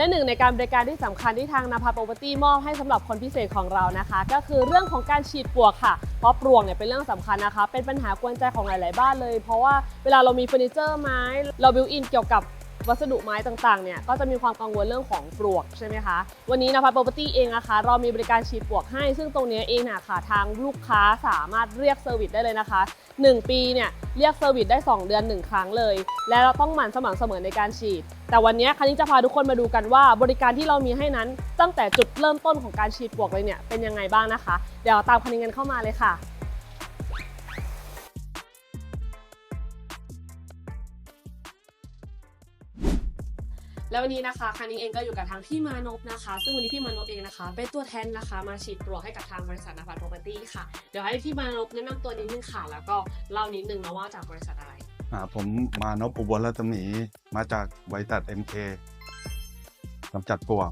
และหนึ่งในการบริการที่สำคัญที่ทางนาพาโปรปตี้มอบให้สำหรับคนพิเศษของเรานะคะ ก็คือเรื่องของการฉีดปลวกค่ะ เพราะปลวกเนี่ยเป็นเรื่องสำคัญนะคะ เป็นปัญหากวนใจของหลาย ๆ บ้านเลย เพราะว่าเวลาเรามีเฟอร์นิเจอร์ไม้เราบิวอินเกี่ยวกับ วัสดุไม้ต่างๆ เนี่ยก็จะมีความกังวลเรื่องของปลวกใช่ไหมคะ วันนี้นาพาโปรปตี้เองนะคะเรามีบริการฉีดปลวกให้ ซึ่งตรงนี้เองนะค่ะทางลูกค้าสามารถเรียกเซอร์วิสได้เลยนะคะ 1 ปีเนี่ยเรียกเซอร์วิสได้ 2 เดือน 1 ครั้งเลย และเราต้องหมั่นสม่ำเสมอในการฉีด แต่วันนี้คันนี้จะพาทุกคนมาดูกันว่า บริการที่เรามีให้นั้นตั้งแต่จุดเริ่มต้นของการฉีดปลวกเลยเนี่ยเป็นยังไงบ้างนะคะ เดี๋ยวตามคันนี้กันเข้ามาเลยค่ะ แล้ววันนี้นะคะคันนี้เองก็อยู่กับทางพี่มานพนะคะ ซึ่งวันนี้พี่มานพเองนะคะ เป็นตัวแทนนะคะ มาฉีดปลวกให้กับทางบริษัทนภัทรโปรเปอร์ตี้ค่ะ เดี๋ยวให้พี่มานพแนะนำตัวนิดนึงค่ะ แล้วก็เล่านิดนึงนะว่าจากบริษัทอะไรอ่าผมมานพอุบลรัตมีมาจากบริษัท MK กำจัดปลวก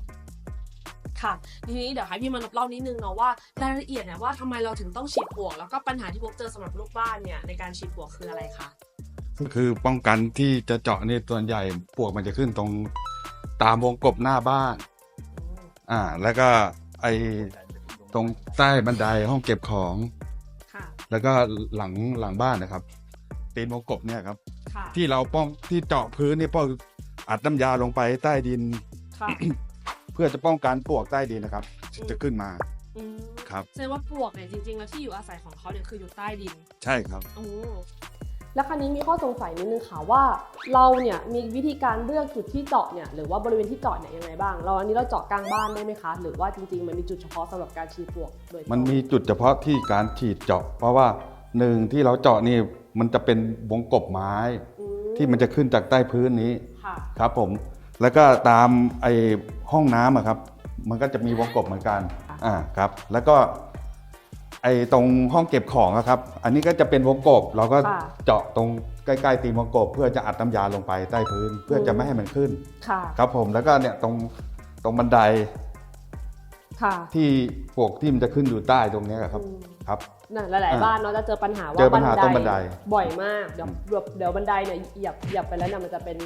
ค่ะทีนี้เดี๋ยวให้พี่มานพเล่านิดนึงเนาะว่ารายละเอียดเนี่ยว่าทำไมเราถึงต้องฉีดปลวก แล้วก็ปัญหาที่พบเจอสำหรับลูกบ้านเนี่ยในการฉีดปลวกคืออะไรคะก็คือป้องกันที่จะเจาะนี่ส่วนใหญ่ปลวกมันจะขึ้นตรง ตามวงกบหน้าบ้าน อ่า แล้วก็ไอตรงใต้บันไดห้องเก็บของ ค่ะ แล้วก็หลังหลังบ้านนะครับ ตีนวงกบเนี่ยครับ ค่ะ ที่เราป้องที่เจาะพื้นนี่ป้องอัดน้ำยาลงไปใต้ดิน ค่ะ เพื่อจะป้องกันปลวกใต้ดินนะครับอืมจะขึ้นมาอืมครับ แสดงว่าปลวกเนี่ยจริงๆ แล้วที่อยู่อาศัยของเขาเนี่ยคืออยู่ใต้ดิน ใช่ครับ โอ้ แล้วคราวนี้มีข้อสงสัยนิดนึงค่ะว่า เราเนี่ยมีวิธีการเลือกจุดที่เจาะเนี่ยหรือว่าบริเวณที่เจาะเนี่ยยังไงบ้าง เราอันนี้เราเจาะกลางบ้านได้ไหมคะ หรือว่าจริงๆ มันมีจุดเฉพาะสำหรับการฉีดปลวกโดยตรงมันมีจุดเฉพาะที่การฉีดเจาะ เพราะว่าหนึ่งที่เราเจาะนี่มันจะเป็นวงกบไม้อืที่มันจะขึ้นจากใต้พื้นนี้ค่ะครับผมแล้วก็ตามไอห้องน้ำอะครับ มันก็จะมีวงกบเหมือนกันอ่าครับ แล้วก็ ไอตรงห้องเก็บของอะครับ อันนี้ก็จะเป็นวงกบ เราก็ค่ะ เจาะตรงใกล้ๆตีนวงกบ เพื่อจะอัดน้ำยาลงไปใต้พื้น เพื่อจะไม่ให้มันขึ้น ค่ะครับผมแล้วก็เนี่ยตรงตรงบันไดค่ะที่ปลวกที่มันจะขึ้นอยู่ใต้ตรงเนี้ยครับอืมครับ น่ะหลายๆบ้านเนาะจะเจอปัญหาว่าเจอปัญหาตรงบันไดบ่อยมากเดี๋ยวเดี๋ยวเดี๋ยวบันไดเนี่ยเหยียบเหยียบไปแล้วเนี่ยมันจะเป็น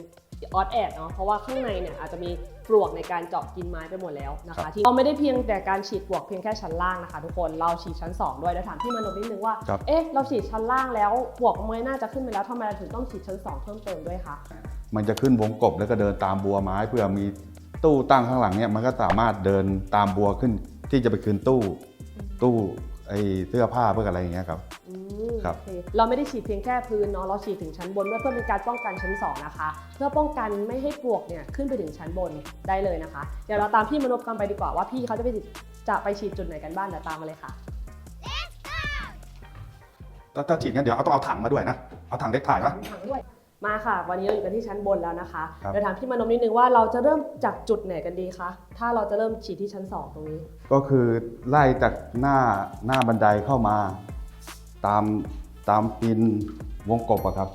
ออดแอดเนาะเพราะว่าข้างในเนี่ยอาจจะมีปลวกในการเจาะกินไม้ไปหมดแล้วนะคะ ที่เราไม่ได้เพียงแต่การฉีดปลวกเพียงแค่ชั้นล่างนะคะ ทุกคนเราฉีดชั้น 2 ด้วยแล้วถามพี่มโนนิดนึงว่าครับ เอ๊ะเราฉีดชั้นล่างแล้วปลวกมันน่าจะขึ้นไปแล้วทำไมเราถึงต้องฉีดชั้น 2 เพิ่มเติมด้วยคะมันจะขึ้นวงกบแล้วก็เดินตามบัวไม้เพื่อมีตู้ตั้งข้างหลังเนี่ยมันก็สามารถเดินตามบัวขึ้นที่จะไปคืนตู้ ตู้ ไอเสื้อผ้าเพื่ออะไรอย่างเงี้ยครับ อืมครับ โอเคเราไม่ได้ฉีดเพียงแค่พื้นเนาะเราฉีดถึงชั้นบนด้วยเพื่อเป็นการป้องกันชั้น 2 นะคะ เพื่อป้องกันไม่ให้ปลวกเนี่ยขึ้นไปถึงชั้นบนได้เลยนะคะ เดี๋ยวเราตามพี่มนพกันไปดีกว่าว่าพี่เขาจะไปฉีดจะไปฉีดจุดไหนกันบ้างเดี๋ยวตามมาเลยค่ะ ถ้าถ้าฉีดงั้นเดี๋ยวเอาต้องเอาถังมาด้วยนะ เอาถังเล็กถ่ายนะถังด้วย มาค่ะ วันนี้เราอยู่กันที่ชั้นบนแล้วนะคะครับ เดี๋ยวถามพี่มนพนิดนึงว่าเราจะเริ่มจากจุดไหนกันดีคะถ้าเราจะเริ่มฉีดที่ชั้น 2 ตรงนี้ก็คือไล่จากหน้าหน้าบันไดเข้ามา ตามตามปีนวงกบอะครับ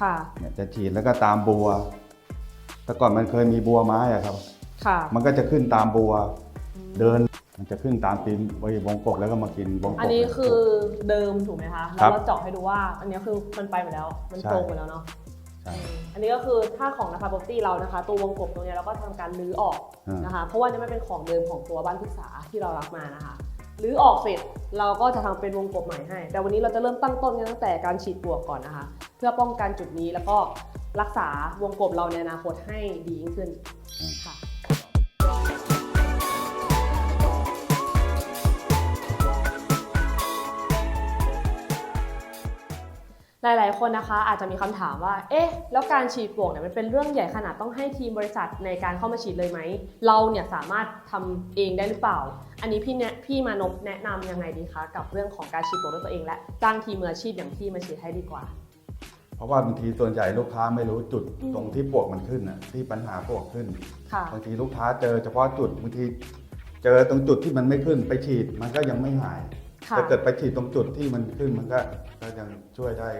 ค่ะเนี่ยจะฉีดแล้วก็ตามบัว แต่ก่อนมันเคยมีบัวไม้อะครับ ค่ะ มันก็จะขึ้นตามบัวเดิน มันจะขึ้นตามตีนไว้วงกบแล้วก็มากินวงกบ อันนี้คือเดิมถูกไหมคะครัแล้วบเราเจาะให้ดูว่า อันนี้คือมันไปหมดแล้ว มันใช่ ตรงหมดแล้วเนาะ ใช่ อันนี้ก็คือถ้าของนะคะปกติเรานะคะ ตัววงกบตรงเนี้ยเราก็ทำการรื้อออกอ่าน นะคะ เพราะว่านี่มันเป็นของเดิมของตัวบ้านศึกษาที่เรารับมานะคะรื้อออกเสร็จเราก็จะทำเป็นวงกบใหม่ให้ แต่วันนี้เราจะเริ่มตั้งต้นกันตั้งแต่การฉีดปลวกก่อนนะคะ เพื่อป้องกันจุดนี้แล้วก็รักษาวงกบเราในอนาคตให้ดียิ่งขึ้นค่ะ หลายๆ คนนะคะอาจจะมีคำถามว่า เอ๊ะ แล้วการฉีดปลวกเนี่ยมันเป็นเรื่องใหญ่ขนาดต้องให้ทีมบริษัทในการเข้ามาฉีดเลยไหม เราเนี่ยสามารถทำเองได้หรือเปล่า อันนี้พี่เนี่ยพี่มานพแนะนำยังไงดีคะกับเรื่องของการฉีดปลวกด้วยตัวเอง และจ้างทีมมืออาชีพอย่างพี่มาฉีดให้ดีกว่า เพราะว่าบางทีส่วนใหญ่ลูกค้าไม่รู้จุดอืมตรงที่ปลวกมันขึ้นน่ะที่ปัญหาปลวกขึ้นค่ะบางทีลูกค้าเจอเฉพาะจุดบางทีเจอตรงจุดที่มันไม่ขึ้นไปฉีดมันก็ยังไม่หายค่ะ ถ้าเกิดไปฉีดตรงจุดที่มันขึ้นมันก็ก็ยังช่วยได้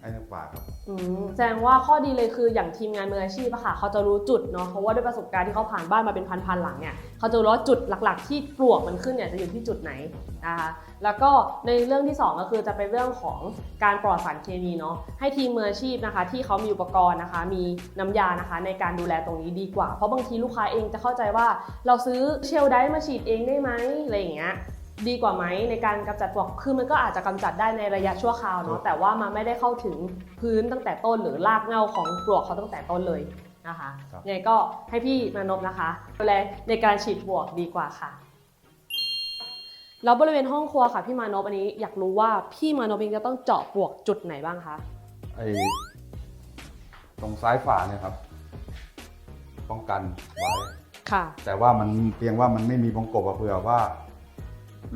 ไอ้นักกว่าครับ อืมแสดงว่าข้อดีเลยคืออย่างทีมงานมืออาชีพอะค่ะ เขาจะรู้จุดเนาะเพราะว่าด้วยประสบการณ์ที่เขาผ่านบ้านมาเป็นพันๆหลังเนี่ยเขาจะรู้ว่าจุดหลัก ๆ ที่ปลวกมันขึ้นเนี่ยจะอยู่ที่จุดไหนนะคะแล้วก็ในเรื่องที่สองก็คือจะเป็นเรื่องของการปลอดสารเคมีเนาะให้ทีมมืออาชีพนะคะ ที่เขามีอุปกรณ์นะคะ มีน้ำยานะคะ ในการดูแลตรงนี้ดีกว่า เพราะบางทีลูกค้าเองจะเข้าใจว่า เราซื้อเชลไดร์มาฉีดเองได้ไหมอะไรอย่างเงี้ย ดีกว่าไหมในการกำจัดปลวกคือมันก็อาจจะกำจัดได้ในระยะชั่วคราวเนาะแต่ว่ามันไม่ได้เข้าถึงพื้นตั้งแต่ต้นหรือรากเหง้าของปลวกเขาตั้งแต่ต้นเลยนะคะครับยังไงก็ให้พี่มานพนะคะดูแลในการฉีดปลวกดีกว่าค่ะแล้วบริเวณห้องครัวค่ะพี่มานพอันนี้อยากรู้ว่าพี่มานพเองจะต้องเจาะปลวกจุดไหนบ้างคะไอ้ตรงซ้ายฝาเนี่ยครับ ป้องกันไว้ค่ะ แต่ว่ามันเพียงว่ามันไม่มีวงกบอะเผื่อว่า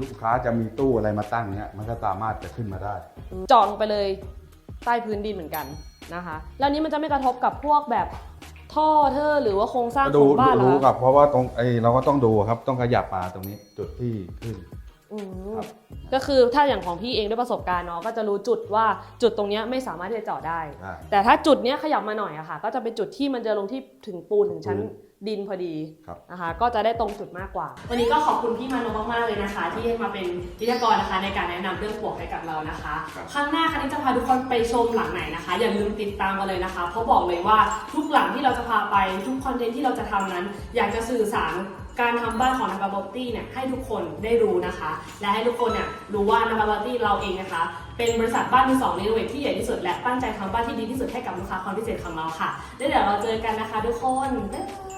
ลูกค้าจะมีตู้อะไรมาตั้งเนี่ยมันก็สามารถจะขึ้นมาได้ เจาะลงไปเลยใต้พื้นดินเหมือนกันนะคะ แล้วนี้มันจะไม่กระทบกับพวกแบบท่อเทอหรือว่าโครงสร้างก็ขดูองบ้านเหรอรู้คะ กับเพราะว่าตรงไอ้เราก็ต้องดูครับต้องขยับมาตรงนี้จุดที่ขึ้นอืม ครับ ก็คือถ้าอย่างของพี่เองด้วยประสบการณ์เนาะก็จะรู้จุดว่าจุดตรงเนี้ยไม่สามารถที่จะเจาะได้ได้แต่ถ้าจุดเนี้ยขยับมาหน่อยอะค่ะ ก็จะเป็นจุดที่มันจะลงที่ถึงปูนถึงชั้นอืมดินพอดีครับ นะคะ ก็จะได้ตรงจุดมากกว่า วันนี้ก็ขอบคุณพี่มานพมากๆเลยนะคะ ที่ให้มาเป็นวิทยากรนะคะในการแนะนำเรื่องปลวกให้กับเรานะคะครับ ครั้งหน้าคันนี้จะพาทุกคนไปชมหลังไหนนะคะ อย่าลืมติดตามกันเลยนะคะ เพราะบอกเลยว่าทุกหลังที่เราจะพาไปทุกคอนเทนต์ที่เราจะทำนั้น อยากจะสื่อสาร การทำบ้านของนาคาบอตี้เนี่ยให้ทุกคนได้รู้นะคะ และให้ทุกคนเนี่ยรู้ว่านาคาบอตี้เราเองนะคะ เป็นบริษัทบ้านมือสองในโนเวทที่ใหญ่ที่สุดและตั้งใจทำบ้านที่ดีที่สุดให้กับลูกค้าคนพิเศษของเราค่ะแล้วเดี๋ยวเราเจอกันนะคะทุกคนบ๊ายบาย